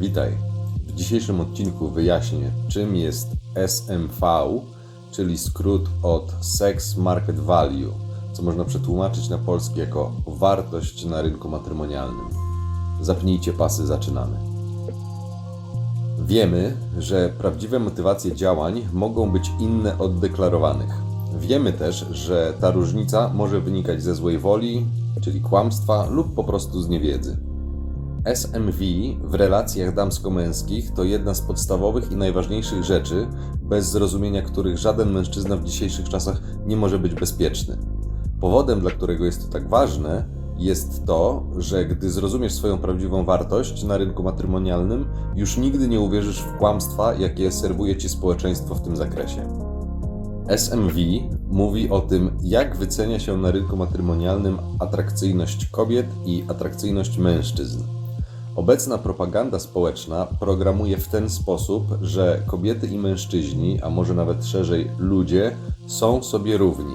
Witaj. W dzisiejszym odcinku wyjaśnię, czym jest SMV, czyli skrót od Sex Market Value, co można przetłumaczyć na polski jako wartość na rynku matrymonialnym. Zapnijcie pasy, zaczynamy. Wiemy, że prawdziwe motywacje działań mogą być inne od deklarowanych. Wiemy też, że ta różnica może wynikać ze złej woli, czyli kłamstwa, lub po prostu z niewiedzy. SMV w relacjach damsko-męskich to jedna z podstawowych i najważniejszych rzeczy, bez zrozumienia których żaden mężczyzna w dzisiejszych czasach nie może być bezpieczny. Powodem, dla którego jest to tak ważne, jest to, że gdy zrozumiesz swoją prawdziwą wartość na rynku matrymonialnym, już nigdy nie uwierzysz w kłamstwa, jakie serwuje ci społeczeństwo w tym zakresie. SMV mówi o tym, jak wycenia się na rynku matrymonialnym atrakcyjność kobiet i atrakcyjność mężczyzn. Obecna propaganda społeczna programuje w ten sposób, że kobiety i mężczyźni, a może nawet szerzej ludzie, są sobie równi.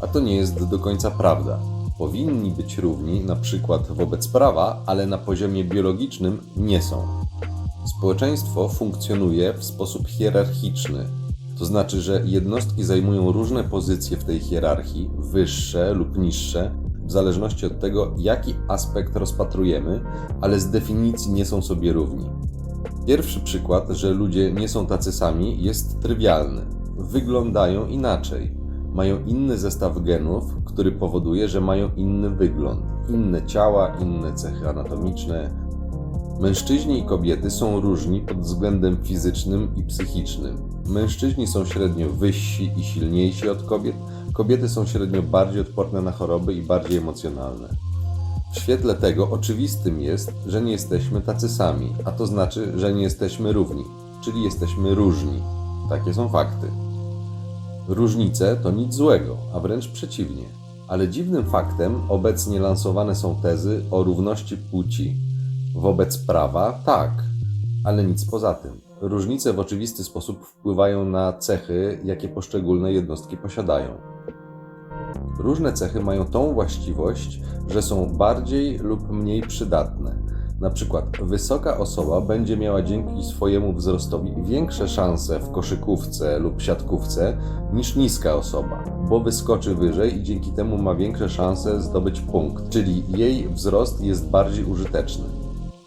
A to nie jest do końca prawda. Powinni być równi, na przykład wobec prawa, ale na poziomie biologicznym nie są. Społeczeństwo funkcjonuje w sposób hierarchiczny, to znaczy, że jednostki zajmują różne pozycje w tej hierarchii, wyższe lub niższe, w zależności od tego, jaki aspekt rozpatrujemy, ale z definicji nie są sobie równi. Pierwszy przykład, że ludzie nie są tacy sami, jest trywialny. Wyglądają inaczej. Mają inny zestaw genów, który powoduje, że mają inny wygląd, inne ciała, inne cechy anatomiczne. Mężczyźni i kobiety są różni pod względem fizycznym i psychicznym. Mężczyźni są średnio wyżsi i silniejsi od kobiet, kobiety są średnio bardziej odporne na choroby i bardziej emocjonalne. W świetle tego oczywistym jest, że nie jesteśmy tacy sami, a to znaczy, że nie jesteśmy równi, czyli jesteśmy różni. Takie są fakty. Różnice to nic złego, a wręcz przeciwnie. Ale dziwnym faktem obecnie lansowane są tezy o równości płci. Wobec prawa tak, ale nic poza tym. Różnice w oczywisty sposób wpływają na cechy, jakie poszczególne jednostki posiadają. Różne cechy mają tą właściwość, że są bardziej lub mniej przydatne. Na przykład wysoka osoba będzie miała dzięki swojemu wzrostowi większe szanse w koszykówce lub siatkówce niż niska osoba, bo wyskoczy wyżej i dzięki temu ma większe szanse zdobyć punkt, czyli jej wzrost jest bardziej użyteczny.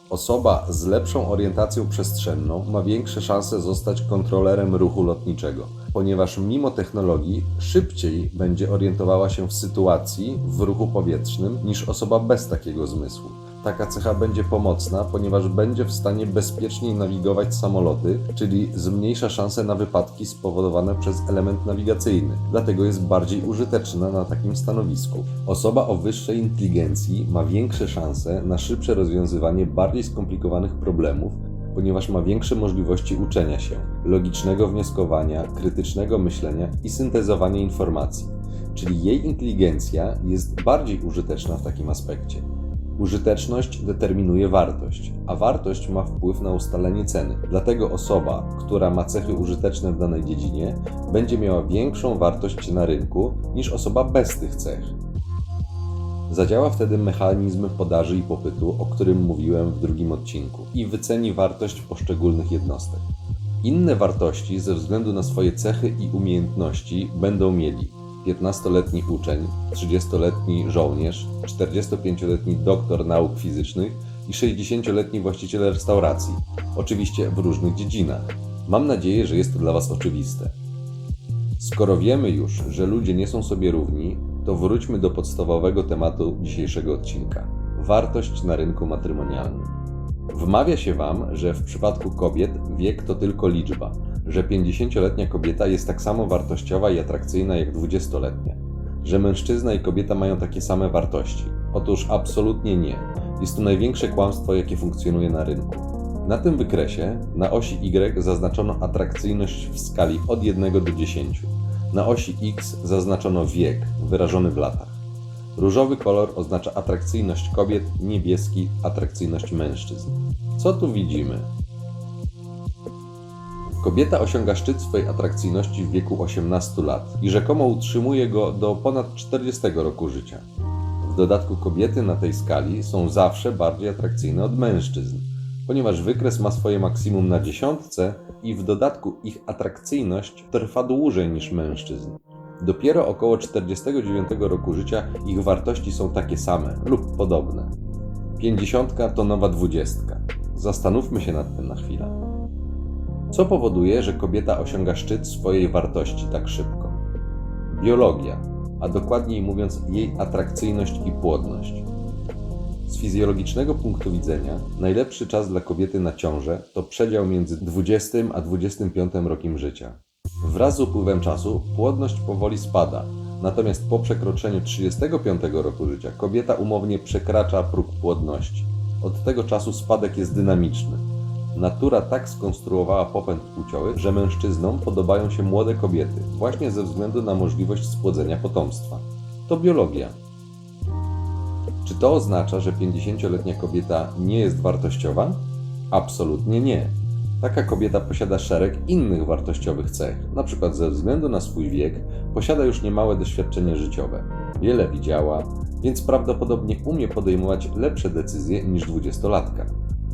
Osoba z lepszą orientacją przestrzenną ma większe szanse zostać kontrolerem ruchu lotniczego, ponieważ mimo technologii szybciej będzie orientowała się w sytuacji w ruchu powietrznym niż osoba bez takiego zmysłu. Taka cecha będzie pomocna, ponieważ będzie w stanie bezpieczniej nawigować samoloty, czyli zmniejsza szanse na wypadki spowodowane przez element nawigacyjny, dlatego jest bardziej użyteczna na takim stanowisku. Osoba o wyższej inteligencji ma większe szanse na szybsze rozwiązywanie bardziej skomplikowanych problemów, ponieważ ma większe możliwości uczenia się, logicznego wnioskowania, krytycznego myślenia i syntezowania informacji. Czyli jej inteligencja jest bardziej użyteczna w takim aspekcie. Użyteczność determinuje wartość, a wartość ma wpływ na ustalenie ceny. Dlatego osoba, która ma cechy użyteczne w danej dziedzinie, będzie miała większą wartość na rynku niż osoba bez tych cech. Zadziała wtedy mechanizm podaży i popytu, o którym mówiłem w drugim odcinku, i wyceni wartość poszczególnych jednostek. Inne wartości ze względu na swoje cechy i umiejętności będą mieli 15-letni uczeń, 30-letni żołnierz, 45-letni doktor nauk fizycznych i 60-letni właściciel restauracji, oczywiście w różnych dziedzinach. Mam nadzieję, że jest to dla Was oczywiste. Skoro wiemy już, że ludzie nie są sobie równi, to wróćmy do podstawowego tematu dzisiejszego odcinka wartość na rynku matrymonialnym. Wmawia się Wam, że w przypadku kobiet wiek to tylko liczba, że 50-letnia kobieta jest tak samo wartościowa i atrakcyjna jak 20-letnia, że mężczyzna i kobieta mają takie same wartości. Otóż absolutnie nie. Jest to największe kłamstwo, jakie funkcjonuje na rynku. Na tym wykresie na osi Y zaznaczono atrakcyjność w skali od 1 do 10. Na osi X zaznaczono wiek, wyrażony w latach. Różowy kolor oznacza atrakcyjność kobiet, niebieski atrakcyjność mężczyzn. Co tu widzimy? Kobieta osiąga szczyt swojej atrakcyjności w wieku 18 lat i rzekomo utrzymuje go do ponad 40 roku życia. W dodatku kobiety na tej skali są zawsze bardziej atrakcyjne od mężczyzn. ponieważ wykres ma swoje maksimum na dziesiątce i w dodatku ich atrakcyjność trwa dłużej niż mężczyzn. Dopiero około 49 roku życia ich wartości są takie same lub podobne. Pięćdziesiątka to nowa dwudziestka. Zastanówmy się nad tym na chwilę. Co powoduje, że kobieta osiąga szczyt swojej wartości tak szybko? Biologia, a dokładniej mówiąc jej atrakcyjność i płodność. Z fizjologicznego punktu widzenia najlepszy czas dla kobiety na ciążę to przedział między 20 a 25 rokiem życia. Wraz z upływem czasu płodność powoli spada, natomiast po przekroczeniu 35 roku życia kobieta umownie przekracza próg płodności. Od tego czasu spadek jest dynamiczny. Natura tak skonstruowała popęd płciowy, że mężczyznom podobają się młode kobiety, właśnie ze względu na możliwość spłodzenia potomstwa. To biologia. Czy to oznacza, że 50-letnia kobieta nie jest wartościowa? Absolutnie nie. Taka kobieta posiada szereg innych wartościowych cech, np. ze względu na swój wiek posiada już niemałe doświadczenie życiowe. Wiele widziała, więc prawdopodobnie umie podejmować lepsze decyzje niż dwudziestolatka.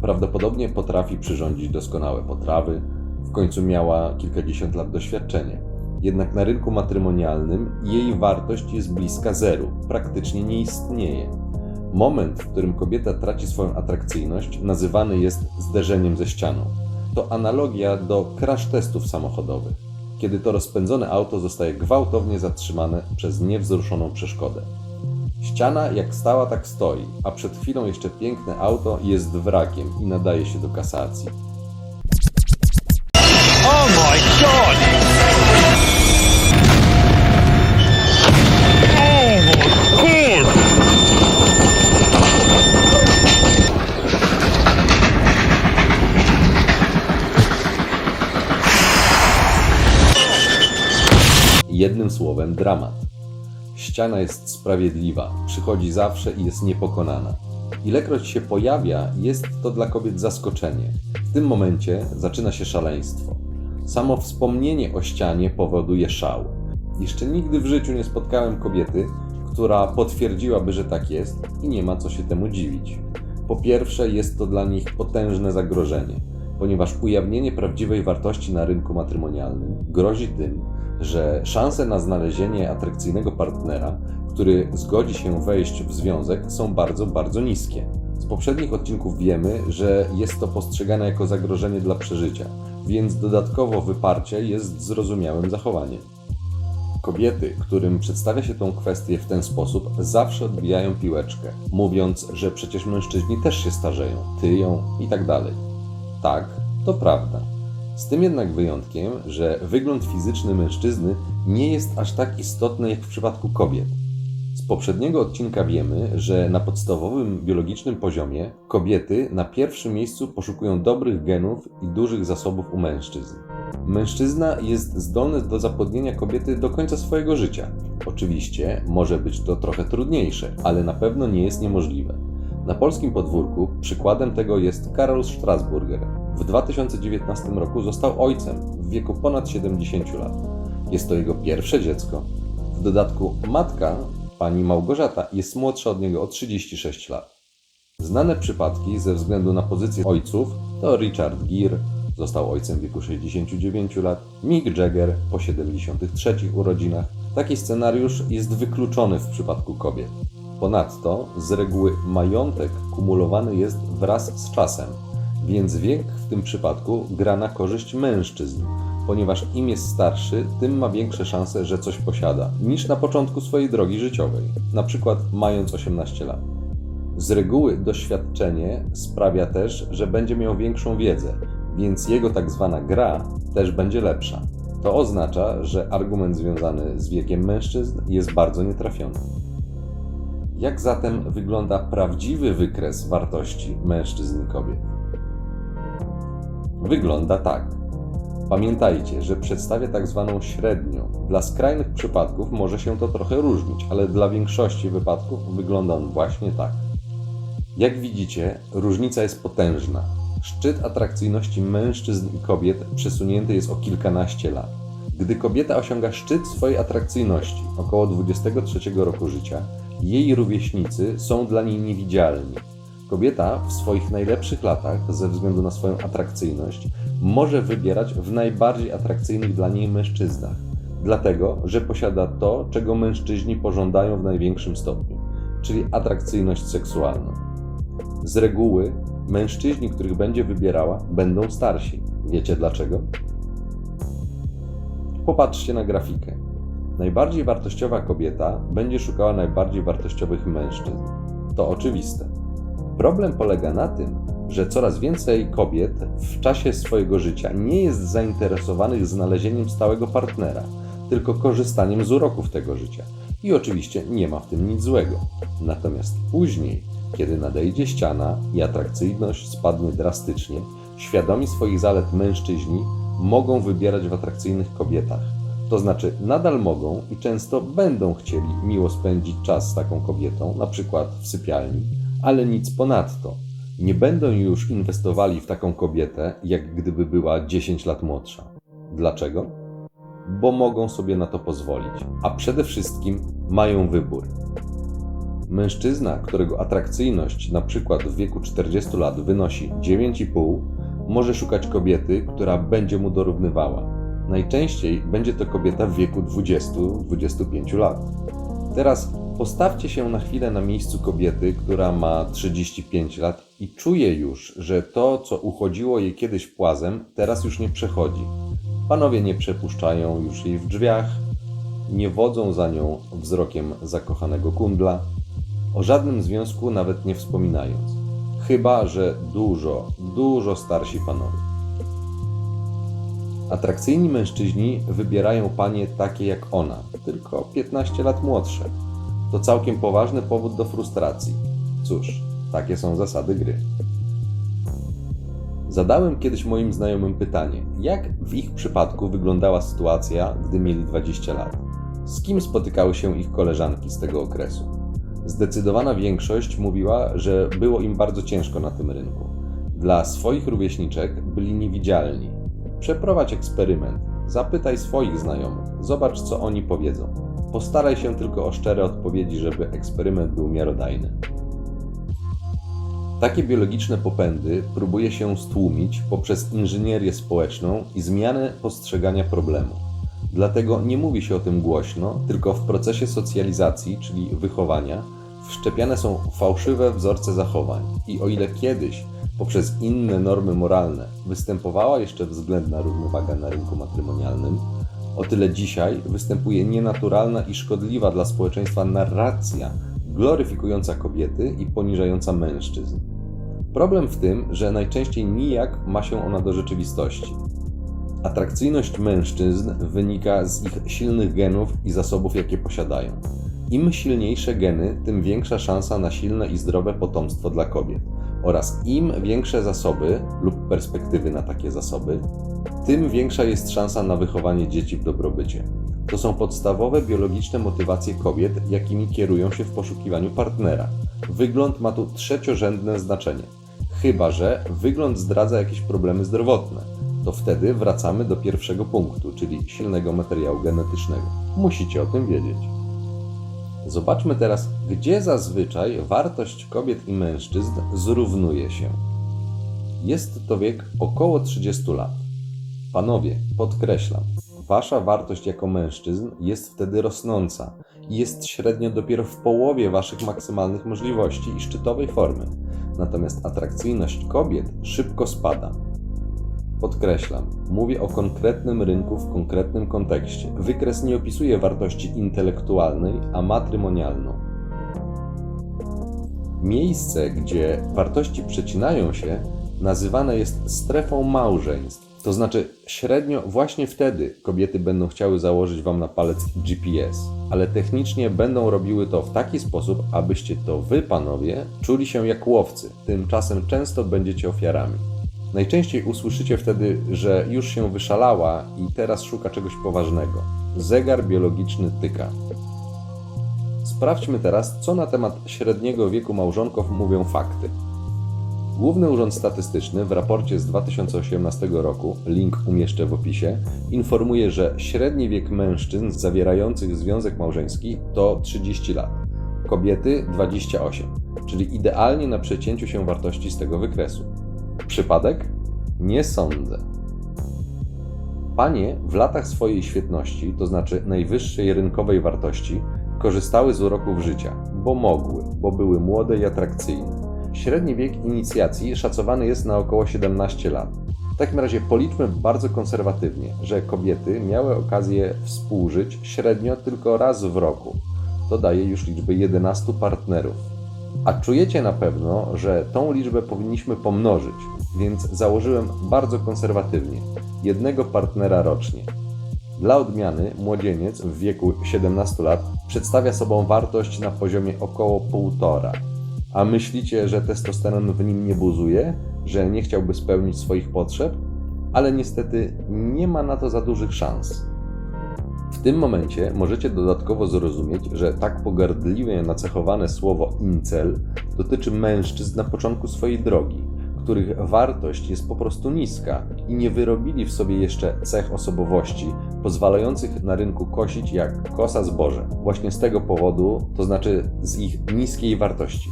Prawdopodobnie potrafi przyrządzić doskonałe potrawy, w końcu miała kilkadziesiąt lat doświadczenia. Jednak na rynku matrymonialnym jej wartość jest bliska zeru, praktycznie nie istnieje. Moment, w którym kobieta traci swoją atrakcyjność, nazywany jest zderzeniem ze ścianą. To analogia do crash testów samochodowych, kiedy to rozpędzone auto zostaje gwałtownie zatrzymane przez niewzruszoną przeszkodę. Ściana jak stała, tak stoi, a przed chwilą jeszcze piękne auto jest wrakiem i nadaje się do kasacji. Oh my god! Oh my god! Jednym słowem dramat. Ściana jest sprawiedliwa, przychodzi zawsze i jest niepokonana. Ilekroć się pojawia, jest to dla kobiet zaskoczenie. W tym momencie zaczyna się szaleństwo. Samo wspomnienie o ścianie powoduje szał. Jeszcze nigdy w życiu nie spotkałem kobiety, która potwierdziłaby, że tak jest i nie ma co się temu dziwić. Po pierwsze, jest to dla nich potężne zagrożenie, ponieważ ujawnienie prawdziwej wartości na rynku matrymonialnym grozi tym, że szanse na znalezienie atrakcyjnego partnera, który zgodzi się wejść w związek, są bardzo, bardzo niskie. Z poprzednich odcinków wiemy, że jest to postrzegane jako zagrożenie dla przeżycia, więc dodatkowo wyparcie jest zrozumiałym zachowaniem. Kobiety, którym przedstawia się tą kwestię w ten sposób, zawsze odbijają piłeczkę, mówiąc, że przecież mężczyźni też się starzeją, tyją i tak dalej. Tak, to prawda. Z tym jednak wyjątkiem, że wygląd fizyczny mężczyzny nie jest aż tak istotny jak w przypadku kobiet. Z poprzedniego odcinka wiemy, że na podstawowym biologicznym poziomie kobiety na pierwszym miejscu poszukują dobrych genów i dużych zasobów u mężczyzn. Mężczyzna jest zdolny do zapłodnienia kobiety do końca swojego życia. Oczywiście może być to trochę trudniejsze, ale na pewno nie jest niemożliwe. Na polskim podwórku przykładem tego jest Karol Strasburger. W 2019 roku został ojcem w wieku ponad 70 lat. Jest to jego pierwsze dziecko. W dodatku matka, pani Małgorzata, jest młodsza od niego o 36 lat. Znane przypadki ze względu na pozycję ojców to Richard Gere, został ojcem w wieku 69 lat, Mick Jagger po 73 urodzinach. Taki scenariusz jest wykluczony w przypadku kobiet. Ponadto z reguły majątek kumulowany jest wraz z czasem, więc wiek w tym przypadku gra na korzyść mężczyzn, ponieważ im jest starszy, tym ma większe szanse, że coś posiada, niż na początku swojej drogi życiowej, na przykład mając 18 lat. Z reguły doświadczenie sprawia też, że będzie miał większą wiedzę, więc jego tak zwana gra też będzie lepsza. To oznacza, że argument związany z wiekiem mężczyzn jest bardzo nietrafiony. Jak zatem wygląda prawdziwy wykres wartości mężczyzn i kobiet? Wygląda tak. Pamiętajcie, że przedstawia tak zwaną średnią. Dla skrajnych przypadków może się to trochę różnić, ale dla większości wypadków wygląda on właśnie tak. Jak widzicie, różnica jest potężna. Szczyt atrakcyjności mężczyzn i kobiet przesunięty jest o kilkanaście lat. Gdy kobieta osiąga szczyt swojej atrakcyjności, około 23 roku życia, jej rówieśnicy są dla niej niewidzialni. Kobieta w swoich najlepszych latach, ze względu na swoją atrakcyjność, może wybierać w najbardziej atrakcyjnych dla niej mężczyznach, dlatego że posiada to, czego mężczyźni pożądają w największym stopniu, czyli atrakcyjność seksualną. Z reguły mężczyźni, których będzie wybierała, będą starsi. Wiecie dlaczego? Popatrzcie na grafikę. Najbardziej wartościowa kobieta będzie szukała najbardziej wartościowych mężczyzn. To oczywiste. Problem polega na tym, że coraz więcej kobiet w czasie swojego życia nie jest zainteresowanych znalezieniem stałego partnera, tylko korzystaniem z uroków tego życia. I oczywiście nie ma w tym nic złego. Natomiast później, kiedy nadejdzie ściana i atrakcyjność spadnie drastycznie, świadomi swoich zalet mężczyźni mogą wybierać w atrakcyjnych kobietach. To znaczy, nadal mogą i często będą chcieli miło spędzić czas z taką kobietą, na przykład w sypialni, ale nic ponadto. Nie będą już inwestowali w taką kobietę, jak gdyby była 10 lat młodsza. Dlaczego? Bo mogą sobie na to pozwolić, a przede wszystkim mają wybór. Mężczyzna, którego atrakcyjność na przykład w wieku 40 lat wynosi 9,5, może szukać kobiety, która będzie mu dorównywała. Najczęściej będzie to kobieta w wieku 20-25 lat. Teraz postawcie się na chwilę na miejscu kobiety, która ma 35 lat i czuje już, że to, co uchodziło jej kiedyś płazem, teraz już nie przechodzi. Panowie nie przepuszczają już jej w drzwiach, nie wodzą za nią wzrokiem zakochanego kundla, o żadnym związku nawet nie wspominając. Chyba, że dużo, dużo starsi panowie. Atrakcyjni mężczyźni wybierają panie takie jak ona, tylko 15 lat młodsze. To całkiem poważny powód do frustracji. Cóż, takie są zasady gry. Zadałem kiedyś moim znajomym pytanie, jak w ich przypadku wyglądała sytuacja, gdy mieli 20 lat. Z kim spotykały się ich koleżanki z tego okresu? Zdecydowana większość mówiła, że było im bardzo ciężko na tym rynku. Dla swoich rówieśniczek byli niewidzialni. Przeprowadź eksperyment, zapytaj swoich znajomych, zobacz co oni powiedzą. Postaraj się tylko o szczere odpowiedzi, żeby eksperyment był miarodajny. Takie biologiczne popędy próbuje się stłumić poprzez inżynierię społeczną i zmianę postrzegania problemu. Dlatego nie mówi się o tym głośno, tylko w procesie socjalizacji, czyli wychowania, wszczepiane są fałszywe wzorce zachowań. I o ile kiedyś poprzez inne normy moralne występowała jeszcze względna równowaga na rynku matrymonialnym, o tyle dzisiaj występuje nienaturalna i szkodliwa dla społeczeństwa narracja gloryfikująca kobiety i poniżająca mężczyzn. Problem w tym, że najczęściej nijak ma się ona do rzeczywistości. Atrakcyjność mężczyzn wynika z ich silnych genów i zasobów, jakie posiadają. Im silniejsze geny, tym większa szansa na silne i zdrowe potomstwo dla kobiet. Oraz im większe zasoby lub perspektywy na takie zasoby, tym większa jest szansa na wychowanie dzieci w dobrobycie. To są podstawowe biologiczne motywacje kobiet, jakimi kierują się w poszukiwaniu partnera. Wygląd ma tu trzeciorzędne znaczenie. Chyba, że wygląd zdradza jakieś problemy zdrowotne. To wtedy wracamy do pierwszego punktu, czyli silnego materiału genetycznego. Musicie o tym wiedzieć. Zobaczmy teraz, gdzie zazwyczaj wartość kobiet i mężczyzn zrównuje się. Jest to wiek około 30 lat. Panowie, podkreślam, wasza wartość jako mężczyzn jest wtedy rosnąca i jest średnio dopiero w połowie waszych maksymalnych możliwości i szczytowej formy. Natomiast atrakcyjność kobiet szybko spada. Podkreślam, mówię o konkretnym rynku w konkretnym kontekście. Wykres nie opisuje wartości intelektualnej, a matrymonialną. Miejsce, gdzie wartości przecinają się, nazywane jest strefą małżeństw. To znaczy, średnio właśnie wtedy kobiety będą chciały założyć wam na palec GPS, ale technicznie będą robiły to w taki sposób, abyście to wy, panowie, czuli się jak łowcy. Tymczasem często będziecie ofiarami. Najczęściej usłyszycie wtedy, że już się wyszalała i teraz szuka czegoś poważnego. Zegar biologiczny tyka. Sprawdźmy teraz, co na temat średniego wieku małżonków mówią fakty. Główny Urząd Statystyczny w raporcie z 2018 roku, link umieszczę w opisie, informuje, że średni wiek mężczyzn zawierających związek małżeński to 30 lat, kobiety 28. czyli idealnie na przecięciu się wartości z tego wykresu. Przypadek? Nie sądzę. Panie w latach swojej świetności, to znaczy najwyższej rynkowej wartości, korzystały z uroków życia, bo mogły, bo były młode i atrakcyjne. Średni wiek inicjacji szacowany jest na około 17 lat. W takim razie policzmy bardzo konserwatywnie, że kobiety miały okazję współżyć średnio tylko raz w roku. To daje już liczbę 11 partnerów. A czujecie na pewno, że tą liczbę powinniśmy pomnożyć, więc założyłem bardzo konserwatywnie jednego partnera rocznie. Dla odmiany młodzieniec w wieku 17 lat przedstawia sobą wartość na poziomie około 1,5. A myślicie, że testosteron w nim nie buzuje, że nie chciałby spełnić swoich potrzeb? Ale niestety nie ma na to za dużych szans. W tym momencie możecie dodatkowo zrozumieć, że tak pogardliwie nacechowane słowo incel dotyczy mężczyzn na początku swojej drogi, których wartość jest po prostu niska i nie wyrobili w sobie jeszcze cech osobowości pozwalających na rynku kosić jak kosa zboże. Właśnie z tego powodu, to znaczy z ich niskiej wartości.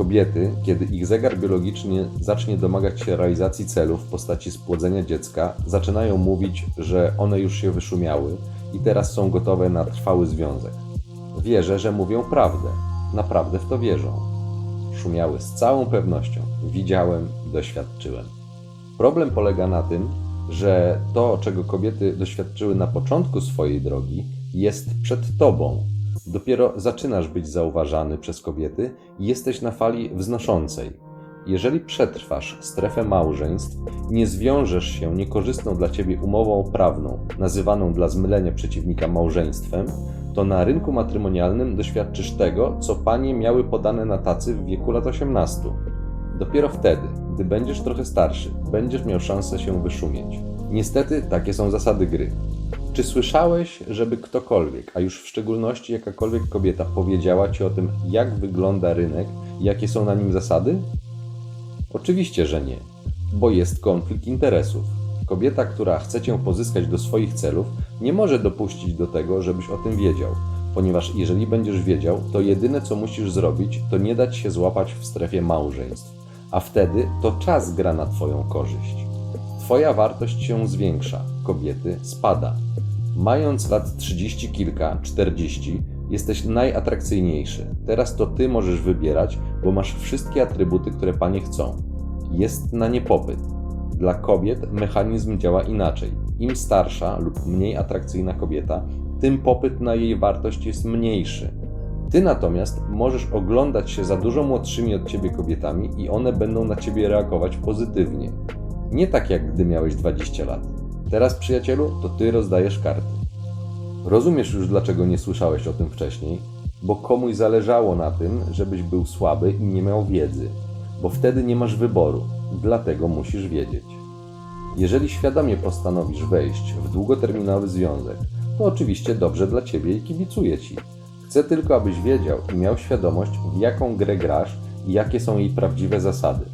Kobiety, kiedy ich zegar biologiczny zacznie domagać się realizacji celów w postaci spłodzenia dziecka, zaczynają mówić, że one już się wyszumiały i teraz są gotowe na trwały związek. Wierzę, że mówią prawdę. Naprawdę w to wierzą. Szumiały z całą pewnością. Widziałem doświadczyłem. Problem polega na tym, że to, czego kobiety doświadczyły na początku swojej drogi, jest przed tobą. Dopiero zaczynasz być zauważany przez kobiety i jesteś na fali wznoszącej. Jeżeli przetrwasz strefę małżeństw, nie zwiążesz się niekorzystną dla ciebie umową prawną, nazywaną dla zmylenia przeciwnika małżeństwem, to na rynku matrymonialnym doświadczysz tego, co panie miały podane na tacy w wieku lat 18. Dopiero wtedy, gdy będziesz trochę starszy, będziesz miał szansę się wyszumieć. Niestety, takie są zasady gry. Czy słyszałeś, żeby ktokolwiek, a już w szczególności jakakolwiek kobieta, powiedziała ci o tym, jak wygląda rynek i jakie są na nim zasady? Oczywiście, że nie, bo jest konflikt interesów. Kobieta, która chce cię pozyskać do swoich celów, nie może dopuścić do tego, żebyś o tym wiedział, ponieważ jeżeli będziesz wiedział, to jedyne co musisz zrobić, to nie dać się złapać w strefie małżeństw, a wtedy to czas gra na Twoją korzyść. Twoja wartość się zwiększa, kobiety spada. Mając lat 30 kilka, 40, jesteś najatrakcyjniejszy. Teraz to ty możesz wybierać, bo masz wszystkie atrybuty, które panie chcą. Jest na nie popyt. Dla kobiet mechanizm działa inaczej. Im starsza lub mniej atrakcyjna kobieta, tym popyt na jej wartość jest mniejszy. Ty natomiast możesz oglądać się za dużo młodszymi od ciebie kobietami i one będą na ciebie reagować pozytywnie. Nie tak jak gdy miałeś 20 lat. Teraz, przyjacielu, to ty rozdajesz karty. Rozumiesz już, dlaczego nie słyszałeś o tym wcześniej, bo komuś zależało na tym, żebyś był słaby i nie miał wiedzy, bo wtedy nie masz wyboru, dlatego musisz wiedzieć. Jeżeli świadomie postanowisz wejść w długoterminowy związek, to oczywiście dobrze dla ciebie i kibicuję ci. Chcę tylko, abyś wiedział i miał świadomość, w jaką grę grasz i jakie są jej prawdziwe zasady.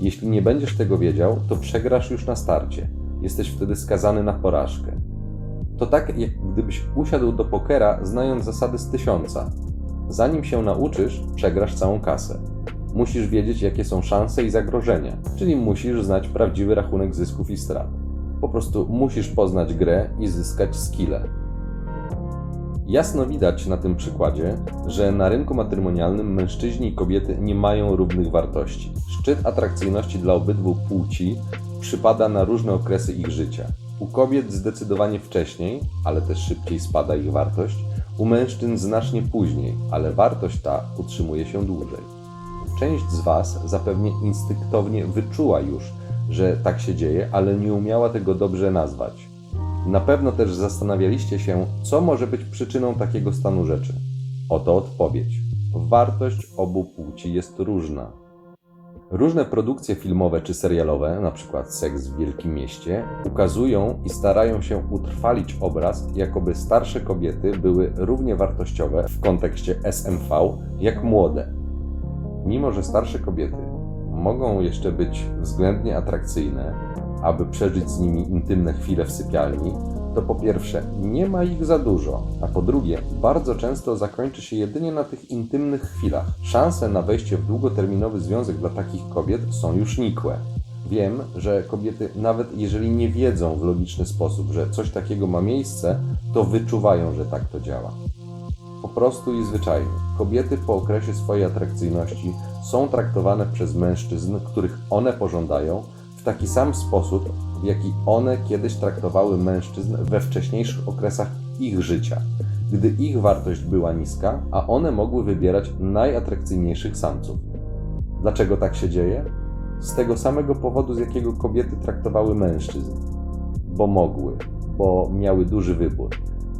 Jeśli nie będziesz tego wiedział, to przegrasz już na starcie. Jesteś wtedy skazany na porażkę. To tak, jak gdybyś usiadł do pokera, znając zasady z tysiąca. Zanim się nauczysz, przegrasz całą kasę. Musisz wiedzieć, jakie są szanse i zagrożenia, czyli musisz znać prawdziwy rachunek zysków i strat. Po prostu musisz poznać grę i zyskać skille. Jasno widać na tym przykładzie, że na rynku matrymonialnym mężczyźni i kobiety nie mają równych wartości. Szczyt atrakcyjności dla obydwu płci przypada na różne okresy ich życia. U kobiet zdecydowanie wcześniej, ale też szybciej spada ich wartość, u mężczyzn znacznie później, ale wartość ta utrzymuje się dłużej. Część z Was zapewne instynktownie wyczuła już, że tak się dzieje, ale nie umiała tego dobrze nazwać. Na pewno też zastanawialiście się, co może być przyczyną takiego stanu rzeczy. Oto odpowiedź. Wartość obu płci jest różna. Różne produkcje filmowe czy serialowe, np. Seks w Wielkim Mieście, ukazują i starają się utrwalić obraz, jakoby starsze kobiety były równie wartościowe w kontekście SMV jak młode. Mimo, że starsze kobiety mogą jeszcze być względnie atrakcyjne, aby przeżyć z nimi intymne chwile w sypialni, to po pierwsze nie ma ich za dużo, a po drugie bardzo często zakończy się jedynie na tych intymnych chwilach. Szanse na wejście w długoterminowy związek dla takich kobiet są już nikłe. Wiem, że kobiety, nawet jeżeli nie wiedzą w logiczny sposób, że coś takiego ma miejsce, to wyczuwają, że tak to działa. Po prostu i zwyczajnie. Kobiety po okresie swojej atrakcyjności są traktowane przez mężczyzn, których one pożądają, w taki sam sposób, w jaki one kiedyś traktowały mężczyzn we wcześniejszych okresach ich życia, gdy ich wartość była niska, a one mogły wybierać najatrakcyjniejszych samców. Dlaczego tak się dzieje? Z tego samego powodu, z jakiego kobiety traktowały mężczyzn. Bo mogły, bo miały duży wybór.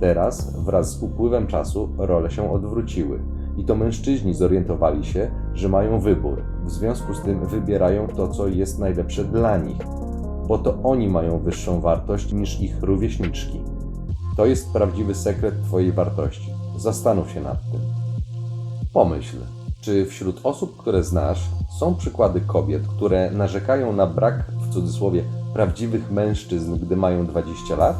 Teraz, wraz z upływem czasu, role się odwróciły. I to mężczyźni zorientowali się, że mają wybór. W związku z tym wybierają to, co jest najlepsze dla nich, bo to oni mają wyższą wartość niż ich rówieśniczki. To jest prawdziwy sekret Twojej wartości. Zastanów się nad tym. Pomyśl, czy wśród osób, które znasz, są przykłady kobiet, które narzekają na brak, w cudzysłowie, prawdziwych mężczyzn, gdy mają 20 lat?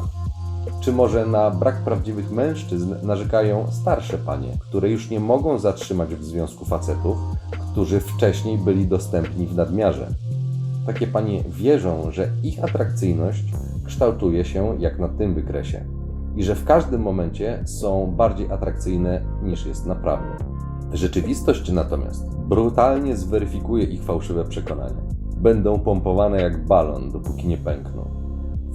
Czy może na brak prawdziwych mężczyzn narzekają starsze panie, które już nie mogą zatrzymać w związku facetów, którzy wcześniej byli dostępni w nadmiarze? Takie panie wierzą, że ich atrakcyjność kształtuje się jak na tym wykresie i że w każdym momencie są bardziej atrakcyjne niż jest naprawdę. Rzeczywistość natomiast brutalnie zweryfikuje ich fałszywe przekonania. Będą pompowane jak balon, dopóki nie pękną.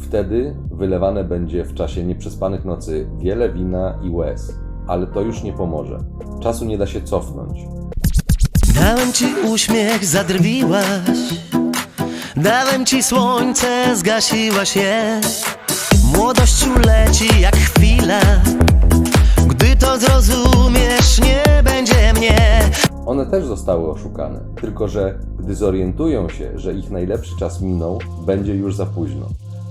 Wtedy wylewane będzie w czasie nieprzespanych nocy wiele wina i łez, ale to już nie pomoże. Czasu nie da się cofnąć. Dałem ci uśmiech, zadrwiłaś Dałem ci słońce, zgasiłaś je Młodość uleci jak chwila Gdy to zrozumiesz, nie będzie mnie One też zostały oszukane, tylko że gdy zorientują się, że ich najlepszy czas minął, będzie już za późno.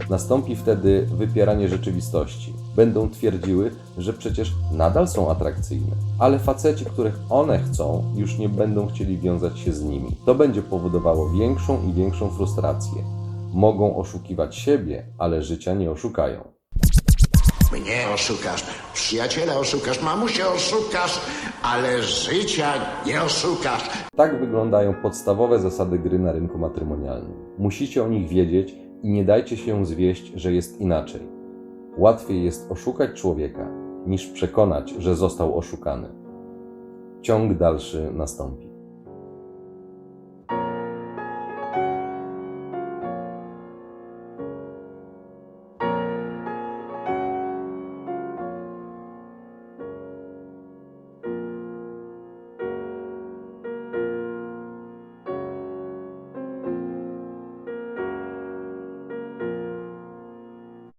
Nastąpi wtedy wypieranie rzeczywistości. Będą twierdziły, że przecież nadal są atrakcyjne, ale faceci, których one chcą, już nie będą chcieli wiązać się z nimi. To będzie powodowało większą i większą frustrację. Mogą oszukiwać siebie, ale życia nie oszukają. Mnie oszukasz, przyjaciela oszukasz, mamusię oszukasz, ale życia nie oszukasz. Tak wyglądają podstawowe zasady gry na rynku matrymonialnym. Musicie o nich wiedzieć i nie dajcie się zwieść, że jest inaczej. Łatwiej jest oszukać człowieka, niż przekonać, że został oszukany. Ciąg dalszy nastąpi.